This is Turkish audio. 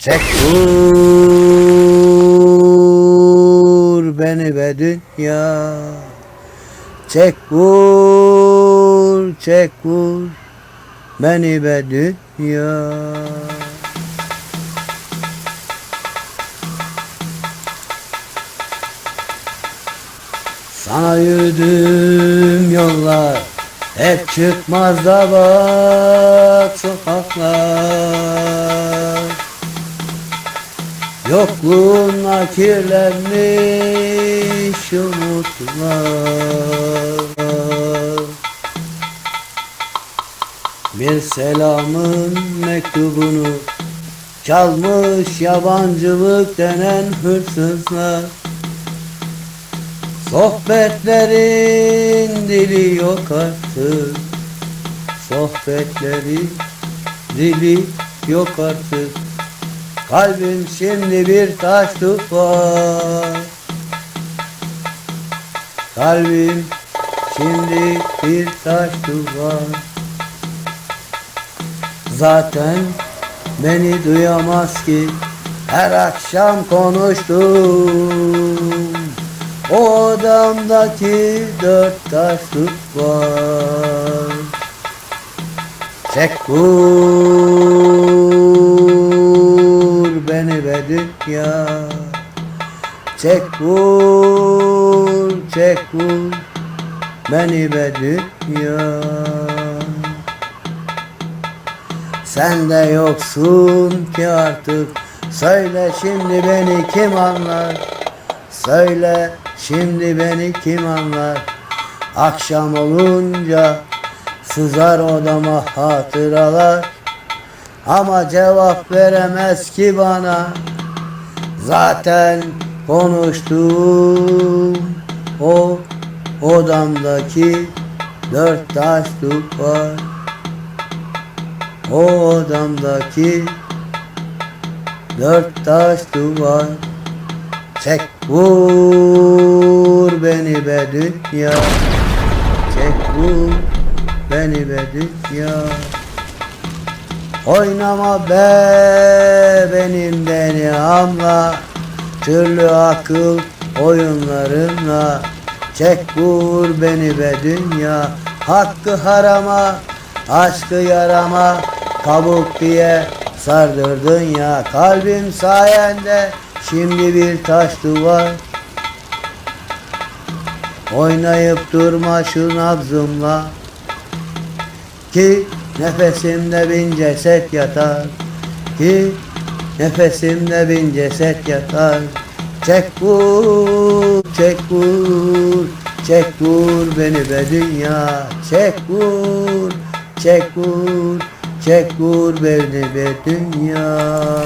Çek beni be dünya. Çek vur çek vur beni be dünya. Sana yürüdüğüm yollar hep çıkmaz da bak sokaklar Yokluğunla kirlenmiş umutlar. Bir selamın mektubunu Çalmış yabancılık denen hırsızlar. Sohbetlerin dili yok artık. Sohbetlerin dili yok artık Kalbim şimdi bir taş tutar Kalbim şimdi bir taş tutar Zaten beni duyamaz ki Her akşam konuştum O odamdaki dört taş var Çek vur dünya Çek vur, çek vur. Beni be dünya Sen de yoksun ki artık. Söyle şimdi beni kim anlar? Söyle şimdi beni kim anlar? Akşam olunca Sızar odama hatıralar. Ama cevap veremez ki bana Zaten konuştuğum O odamdaki Dört taş duvar O odamdaki Dört taş duvar Çek vur beni be dünya. Çek vur beni be dünya Oynama be benim beni anla. Türlü akıl oyunlarınla. Çek vur beni be dünya. Hakkı harama Aşkı yarama. Kabuk diye sardırdın ya. Kalbim sayende Şimdi bir taş duvar. Oynayıp durma şu nabzımla. Ki nefesimde bin ceset yatar Ki nefesimde bin ceset yatar. Çek vur, çek vur Çek vur beni be dünya. Çek vur, çek vur Çek vur beni be dünya